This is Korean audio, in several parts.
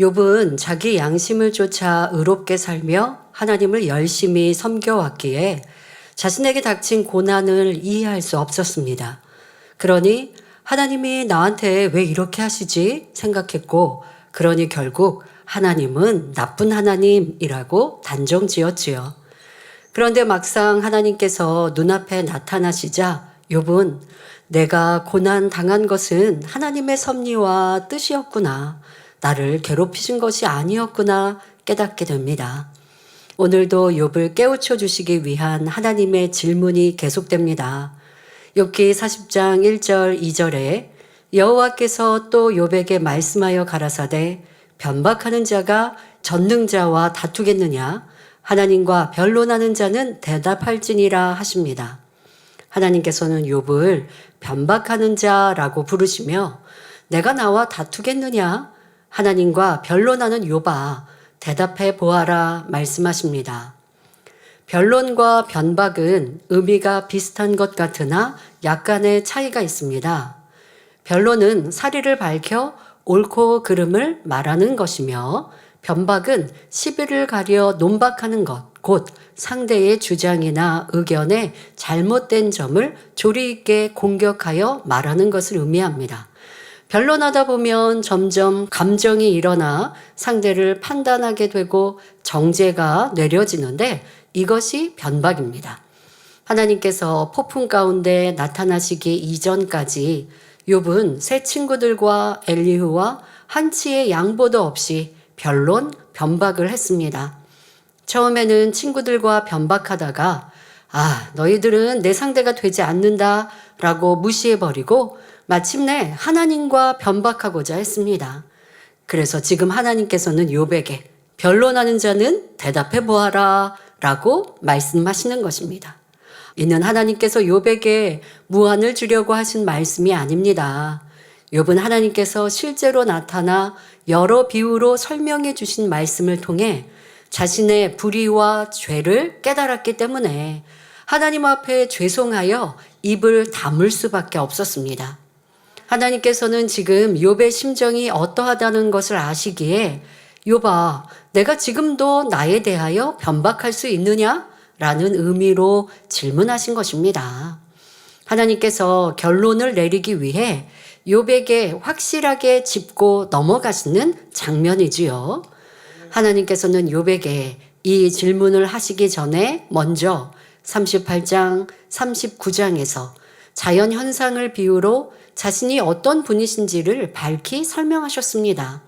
욥은 자기 양심을 쫓아 의롭게 살며 하나님을 열심히 섬겨왔기에 자신에게 닥친 고난을 이해할 수 없었습니다. 그러니 하나님이 나한테 왜 이렇게 하시지 생각했고 그러니 결국 하나님은 나쁜 하나님이라고 단정 지었지요. 그런데 막상 하나님께서 눈앞에 나타나시자 욥은 내가 고난 당한 것은 하나님의 섭리와 뜻이었구나. 나를 괴롭히신 것이 아니었구나 깨닫게 됩니다. 오늘도 욥을 깨우쳐 주시기 위한 하나님의 질문이 계속됩니다. 욥기 40장 1절 2절에 여호와께서 또 욥에게 말씀하여 가라사대 변박하는 자가 전능자와 다투겠느냐 하나님과 변론하는 자는 대답할지니라 하십니다. 하나님께서는 욥을 변박하는 자라고 부르시며 내가 나와 다투겠느냐 하나님과 변론하는 욥아 대답해 보아라 말씀하십니다. 변론과 변박은 의미가 비슷한 것 같으나 약간의 차이가 있습니다. 변론은 사리를 밝혀 옳고 그름을 말하는 것이며 변박은 시비를 가려 논박하는 것, 곧 상대의 주장이나 의견에 잘못된 점을 조리 있게 공격하여 말하는 것을 의미합니다. 변론하다 보면 점점 감정이 일어나 상대를 판단하게 되고 정죄가 내려지는데 이것이 변박입니다. 하나님께서 폭풍 가운데 나타나시기 이전까지 욥은 새 친구들과 엘리후와 한치의 양보도 없이 변론, 변박을 했습니다. 처음에는 친구들과 변박하다가 아, 너희들은 내 상대가 되지 않는다 라고 무시해버리고 마침내 하나님과 변박하고자 했습니다. 그래서 지금 하나님께서는 욥에게 변론하는 자는 대답해 보아라 라고 말씀하시는 것입니다. 이는 하나님께서 욥에게 무한을 주려고 하신 말씀이 아닙니다. 욥은 하나님께서 실제로 나타나 여러 비유로 설명해 주신 말씀을 통해 자신의 불의와 죄를 깨달았기 때문에 하나님 앞에 죄송하여 입을 다물 수밖에 없었습니다. 하나님께서는 지금 욥의 심정이 어떠하다는 것을 아시기에 욥아 내가 지금도 나에 대하여 변박할 수 있느냐? 라는 의미로 질문하신 것입니다. 하나님께서 결론을 내리기 위해 욥에게 확실하게 짚고 넘어가시는 장면이지요. 하나님께서는 욥에게 이 질문을 하시기 전에 먼저 38장, 39장에서 자연 현상을 비유로 자신이 어떤 분이신지를 밝히 설명하셨습니다.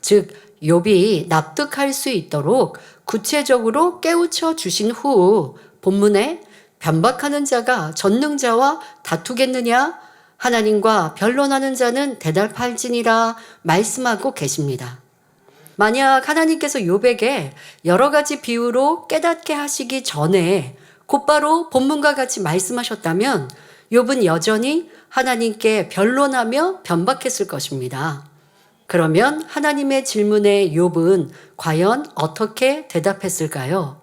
즉 욥이 납득할 수 있도록 구체적으로 깨우쳐 주신 후 본문에 변박하는 자가 전능자와 다투겠느냐 하나님과 변론하는 자는 대답할지니라 말씀하고 계십니다. 만약 하나님께서 욥에게 여러 가지 비유로 깨닫게 하시기 전에 곧바로 본문과 같이 말씀하셨다면 욥은 여전히 하나님께 변론하며 변박했을 것입니다. 그러면 하나님의 질문에 욥은 과연 어떻게 대답했을까요?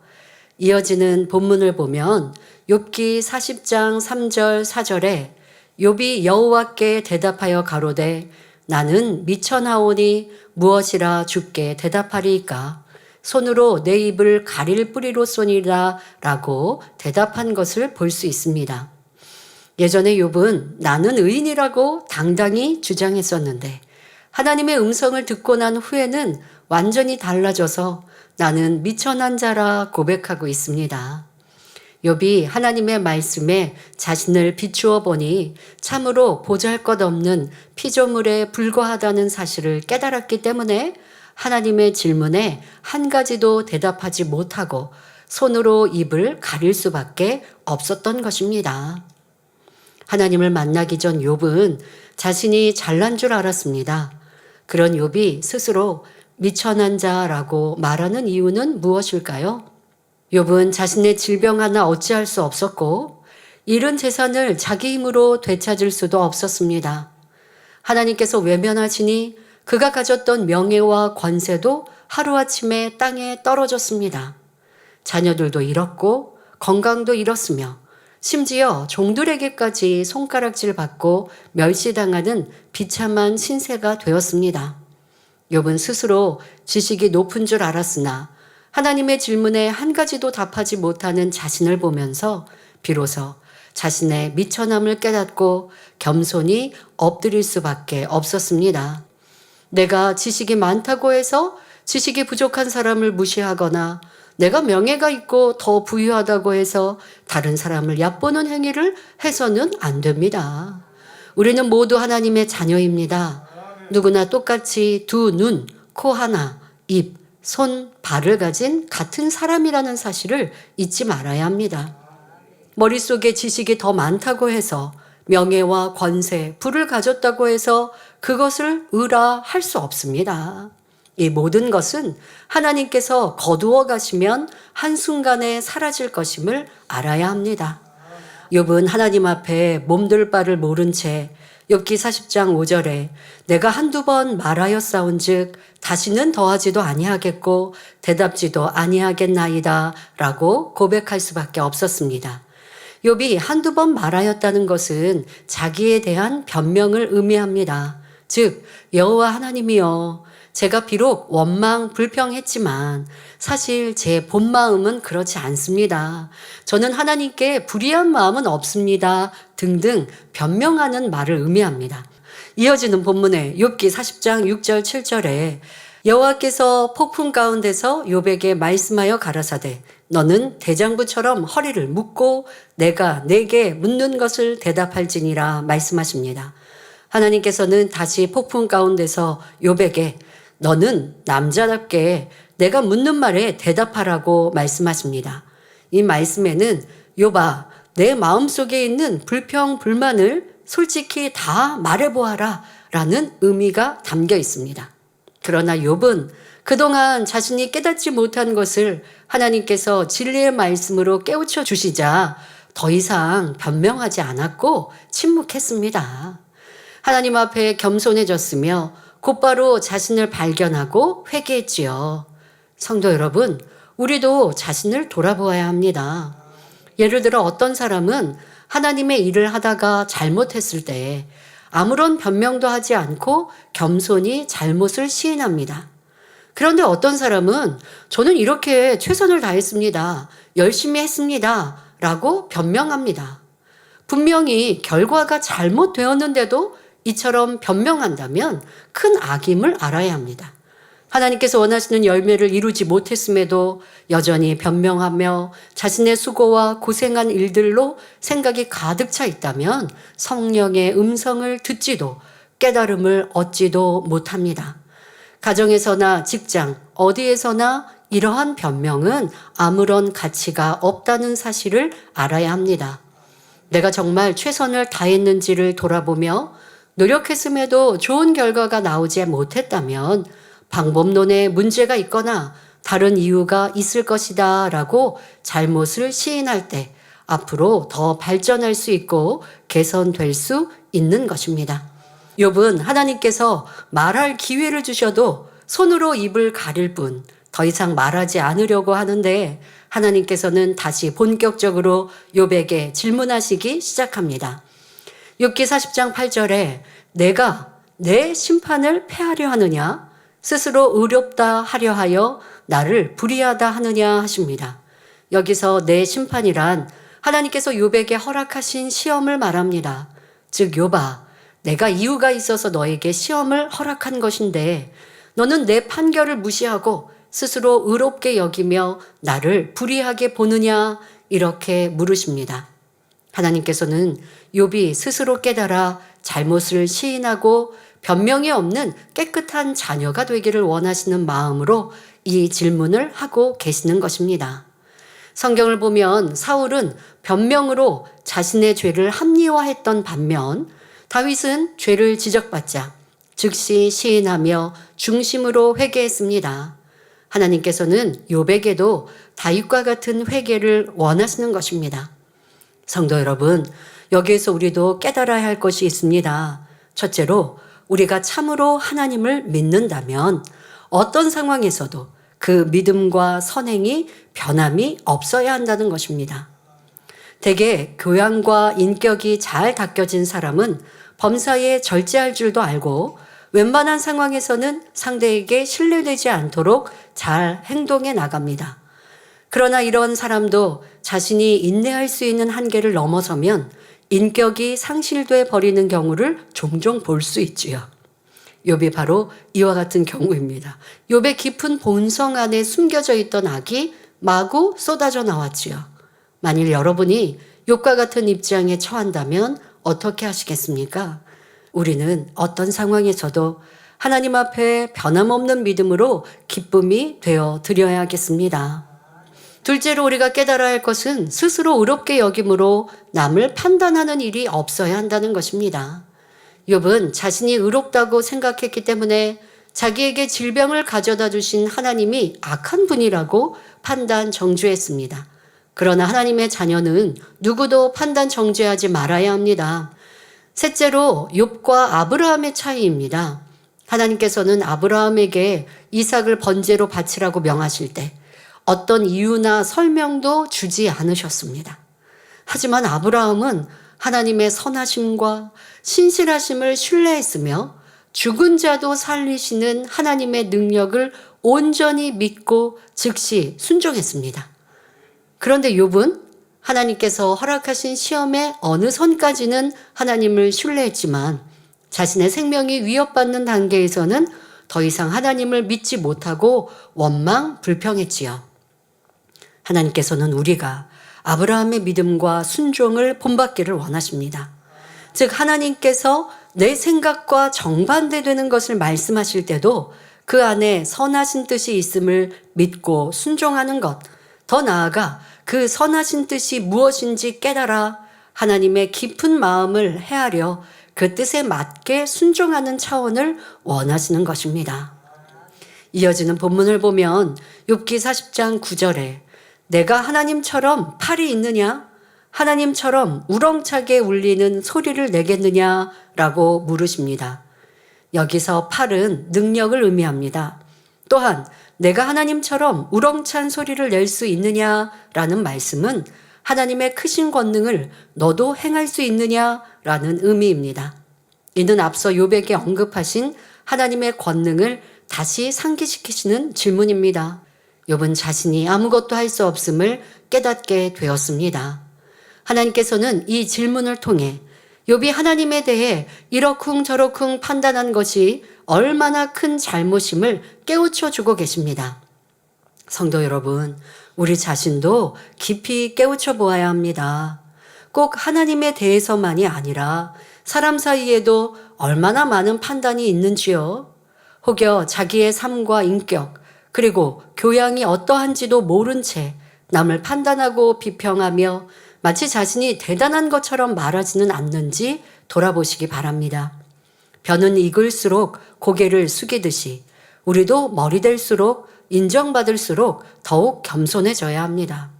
이어지는 본문을 보면 욥기 40장 3절 4절에 욥이 여호와께 대답하여 가로되 나는 미천하오니 무엇이라 주께 대답하리이까 손으로 내 입을 가릴 뿌리로 쏘니라 라고 대답한 것을 볼 수 있습니다. 예전에 욥은 나는 의인이라고 당당히 주장했었는데 하나님의 음성을 듣고 난 후에는 완전히 달라져서 나는 미천한 자라 고백하고 있습니다. 욥이 하나님의 말씀에 자신을 비추어 보니 참으로 보잘것없는 피조물에 불과하다는 사실을 깨달았기 때문에 하나님의 질문에 한 가지도 대답하지 못하고 손으로 입을 가릴 수밖에 없었던 것입니다. 하나님을 만나기 전 욥은 자신이 잘난 줄 알았습니다. 그런 욥이 스스로 미천한 자라고 말하는 이유는 무엇일까요? 욥은 자신의 질병 하나 어찌할 수 없었고 잃은 재산을 자기 힘으로 되찾을 수도 없었습니다. 하나님께서 외면하시니 그가 가졌던 명예와 권세도 하루아침에 땅에 떨어졌습니다. 자녀들도 잃었고 건강도 잃었으며 심지어 종들에게까지 손가락질 받고 멸시당하는 비참한 신세가 되었습니다. 욥은 스스로 지식이 높은 줄 알았으나 하나님의 질문에 한 가지도 답하지 못하는 자신을 보면서 비로소 자신의 미천함을 깨닫고 겸손히 엎드릴 수밖에 없었습니다. 내가 지식이 많다고 해서 지식이 부족한 사람을 무시하거나 내가 명예가 있고 더 부유하다고 해서 다른 사람을 얕보는 행위를 해서는 안 됩니다. 우리는 모두 하나님의 자녀입니다. 누구나 똑같이 두 눈, 코 하나, 입, 손, 발을 가진 같은 사람이라는 사실을 잊지 말아야 합니다. 머릿속에 지식이 더 많다고 해서 명예와 권세, 부를 가졌다고 해서 그것을 의라 할 수 없습니다. 이 모든 것은 하나님께서 거두어 가시면 한순간에 사라질 것임을 알아야 합니다. 욥은 하나님 앞에 몸둘 바를 모른 채 욥기 40장 5절에 내가 한두 번 말하였사온즉 다시는 더하지도 아니하겠고 대답지도 아니하겠나이다라고 고백할 수밖에 없었습니다. 욥이 한두 번 말하였다는 것은 자기에 대한 변명을 의미합니다. 즉 여호와 하나님이여 제가 비록 원망 불평했지만 사실 제 본 마음은 그렇지 않습니다. 저는 하나님께 불의한 마음은 없습니다. 등등 변명하는 말을 의미합니다. 이어지는 본문에 욥기 40장 6절 7절에 여호와께서 폭풍 가운데서 욥에게 말씀하여 가라사대 너는 대장부처럼 허리를 묶고 내가 내게 묻는 것을 대답할지니라 말씀하십니다. 하나님께서는 다시 폭풍 가운데서 욥에게 너는 남자답게 내가 묻는 말에 대답하라고 말씀하십니다. 이 말씀에는 욥아 내 마음속에 있는 불평 불만을 솔직히 다 말해 보아라 라는 의미가 담겨 있습니다. 그러나 욥은 그동안 자신이 깨닫지 못한 것을 하나님께서 진리의 말씀으로 깨우쳐 주시자 더 이상 변명하지 않았고 침묵했습니다. 하나님 앞에 겸손해졌으며 곧바로 자신을 발견하고 회개했지요. 성도 여러분, 우리도 자신을 돌아보아야 합니다. 예를 들어 어떤 사람은 하나님의 일을 하다가 잘못했을 때 아무런 변명도 하지 않고 겸손히 잘못을 시인합니다. 그런데 어떤 사람은 저는 이렇게 최선을 다했습니다. 열심히 했습니다. 라고 변명합니다. 분명히 결과가 잘못되었는데도 이처럼 변명한다면 큰 악임을 알아야 합니다. 하나님께서 원하시는 열매를 이루지 못했음에도 여전히 변명하며 자신의 수고와 고생한 일들로 생각이 가득 차 있다면 성령의 음성을 듣지도 깨달음을 얻지도 못합니다. 가정에서나 직장, 어디에서나 이러한 변명은 아무런 가치가 없다는 사실을 알아야 합니다. 내가 정말 최선을 다했는지를 돌아보며 노력했음에도 좋은 결과가 나오지 못했다면 방법론에 문제가 있거나 다른 이유가 있을 것이다 라고 잘못을 시인할 때 앞으로 더 발전할 수 있고 개선될 수 있는 것입니다. 욥은 하나님께서 말할 기회를 주셔도 손으로 입을 가릴 뿐 더 이상 말하지 않으려고 하는데 하나님께서는 다시 본격적으로 욥에게 질문하시기 시작합니다. 욥기 40장 8절에 내가 내 심판을 패하려 하느냐 스스로 의롭다 하려 하여 나를 불의하다 하느냐 하십니다. 여기서 내 심판이란 하나님께서 욥에게 허락하신 시험을 말합니다. 즉 욥아 내가 이유가 있어서 너에게 시험을 허락한 것인데 너는 내 판결을 무시하고 스스로 의롭게 여기며 나를 불의하게 보느냐 이렇게 물으십니다. 하나님께서는 욥이 스스로 깨달아 잘못을 시인하고 변명이 없는 깨끗한 자녀가 되기를 원하시는 마음으로 이 질문을 하고 계시는 것입니다. 성경을 보면 사울은 변명으로 자신의 죄를 합리화했던 반면 다윗은 죄를 지적받자 즉시 시인하며 중심으로 회개했습니다. 하나님께서는 요백에도 다윗과 같은 회개를 원하시는 것입니다. 성도 여러분, 여기에서 우리도 깨달아야 할 것이 있습니다. 첫째로 우리가 참으로 하나님을 믿는다면 어떤 상황에서도 그 믿음과 선행이 변함이 없어야 한다는 것입니다. 대개 교양과 인격이 잘 닦여진 사람은 범사에 절제할 줄도 알고 웬만한 상황에서는 상대에게 신뢰되지 않도록 잘 행동해 나갑니다. 그러나 이런 사람도 자신이 인내할 수 있는 한계를 넘어서면 인격이 상실돼 버리는 경우를 종종 볼 수 있지요. 욥이 바로 이와 같은 경우입니다. 욥의 깊은 본성 안에 숨겨져 있던 악이 마구 쏟아져 나왔지요. 만일 여러분이 욥과 같은 입장에 처한다면 어떻게 하시겠습니까? 우리는 어떤 상황에서도 하나님 앞에 변함없는 믿음으로 기쁨이 되어 드려야겠습니다. 둘째로 우리가 깨달아야 할 것은 스스로 의롭게 여김으로 남을 판단하는 일이 없어야 한다는 것입니다. 욥은 자신이 의롭다고 생각했기 때문에 자기에게 질병을 가져다 주신 하나님이 악한 분이라고 판단 정죄했습니다. 그러나 하나님의 자녀는 누구도 판단 정죄하지 말아야 합니다. 셋째로 욥과 아브라함의 차이입니다. 하나님께서는 아브라함에게 이삭을 번제로 바치라고 명하실 때 어떤 이유나 설명도 주지 않으셨습니다. 하지만 아브라함은 하나님의 선하심과 신실하심을 신뢰했으며 죽은 자도 살리시는 하나님의 능력을 온전히 믿고 즉시 순종했습니다. 그런데 욥은 하나님께서 허락하신 시험의 어느 선까지는 하나님을 신뢰했지만 자신의 생명이 위협받는 단계에서는 더 이상 하나님을 믿지 못하고 원망 불평했지요. 하나님께서는 우리가 아브라함의 믿음과 순종을 본받기를 원하십니다. 즉 하나님께서 내 생각과 정반대되는 것을 말씀하실 때도 그 안에 선하신 뜻이 있음을 믿고 순종하는 것, 더 나아가 그 선하신 뜻이 무엇인지 깨달아 하나님의 깊은 마음을 헤아려 그 뜻에 맞게 순종하는 차원을 원하시는 것입니다. 이어지는 본문을 보면 욥기 40장 9절에 내가 하나님처럼 팔이 있느냐? 하나님처럼 우렁차게 울리는 소리를 내겠느냐 라고 물으십니다. 여기서 팔은 능력을 의미합니다. 또한 내가 하나님처럼 우렁찬 소리를 낼 수 있느냐 라는 말씀은 하나님의 크신 권능을 너도 행할 수 있느냐 라는 의미입니다. 이는 앞서 요백에 언급하신 하나님의 권능을 다시 상기시키시는 질문입니다. 욥은 자신이 아무것도 할 수 없음을 깨닫게 되었습니다. 하나님께서는 이 질문을 통해 욥이 하나님에 대해 이러쿵 저러쿵 판단한 것이 얼마나 큰 잘못임을 깨우쳐 주고 계십니다. 성도 여러분, 우리 자신도 깊이 깨우쳐 보아야 합니다. 꼭 하나님에 대해서만이 아니라 사람 사이에도 얼마나 많은 판단이 있는지요. 혹여 자기의 삶과 인격, 그리고 교양이 어떠한지도 모른 채 남을 판단하고 비평하며 마치 자신이 대단한 것처럼 말하지는 않는지 돌아보시기 바랍니다. 벼는 익을수록 고개를 숙이듯이 우리도 머리 될수록 인정받을수록 더욱 겸손해져야 합니다.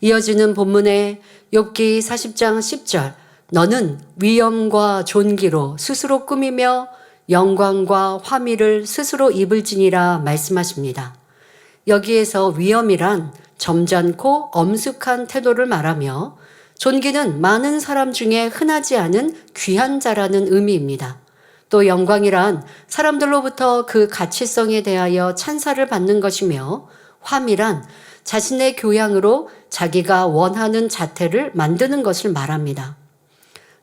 이어지는 본문에 욥기 40장 10절 너는 위엄과 존귀로 스스로 꾸미며 영광과 화미를 스스로 입을지니라 말씀하십니다. 여기에서 위엄이란 점잖고 엄숙한 태도를 말하며 존귀는 많은 사람 중에 흔하지 않은 귀한 자라는 의미입니다. 또 영광이란 사람들로부터 그 가치성에 대하여 찬사를 받는 것이며 화미란 자신의 교양으로 자기가 원하는 자태를 만드는 것을 말합니다.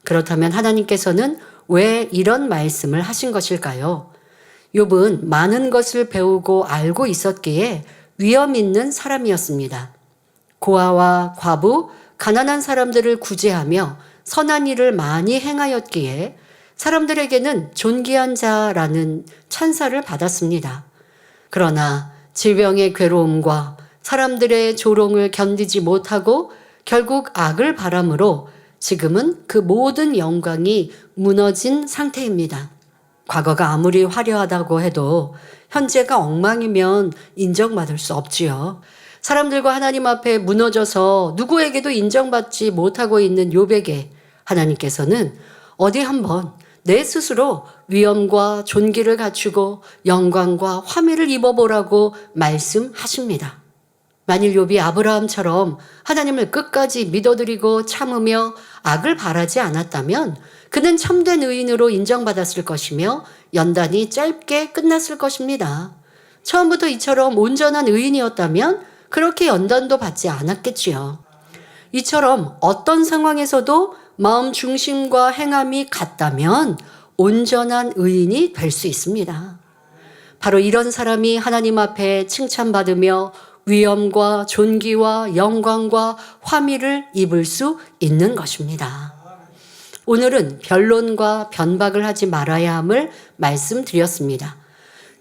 그렇다면 하나님께서는 왜 이런 말씀을 하신 것일까요? 욥은 많은 것을 배우고 알고 있었기에 위험 있는 사람이었습니다. 고아와 과부, 가난한 사람들을 구제하며 선한 일을 많이 행하였기에 사람들에게는 존귀한 자라는 찬사를 받았습니다. 그러나 질병의 괴로움과 사람들의 조롱을 견디지 못하고 결국 악을 바람으로 지금은 그 모든 영광이 무너진 상태입니다. 과거가 아무리 화려하다고 해도 현재가 엉망이면 인정받을 수 없지요. 사람들과 하나님 앞에 무너져서 누구에게도 인정받지 못하고 있는 요백에 하나님께서는 어디 한번 내 스스로 위엄과 존귀를 갖추고 영광과 화미를 입어보라고 말씀하십니다. 만일 욥이 아브라함처럼 하나님을 끝까지 믿어드리고 참으며 악을 바라지 않았다면 그는 참된 의인으로 인정받았을 것이며 연단이 짧게 끝났을 것입니다. 처음부터 이처럼 온전한 의인이었다면 그렇게 연단도 받지 않았겠지요. 이처럼 어떤 상황에서도 마음 중심과 행함이 같다면 온전한 의인이 될 수 있습니다. 바로 이런 사람이 하나님 앞에 칭찬받으며 위엄과 존귀와 영광과 화미를 입을 수 있는 것입니다. 오늘은 변론과 변박을 하지 말아야 함을 말씀드렸습니다.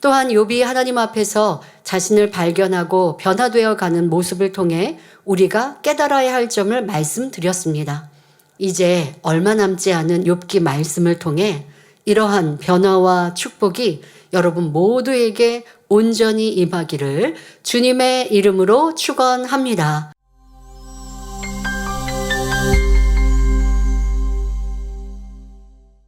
또한 욥이 하나님 앞에서 자신을 발견하고 변화되어 가는 모습을 통해 우리가 깨달아야 할 점을 말씀드렸습니다. 이제 얼마 남지 않은 욥기 말씀을 통해 이러한 변화와 축복이 여러분 모두에게 온전히 임하기를 주님의 이름으로 축원합니다.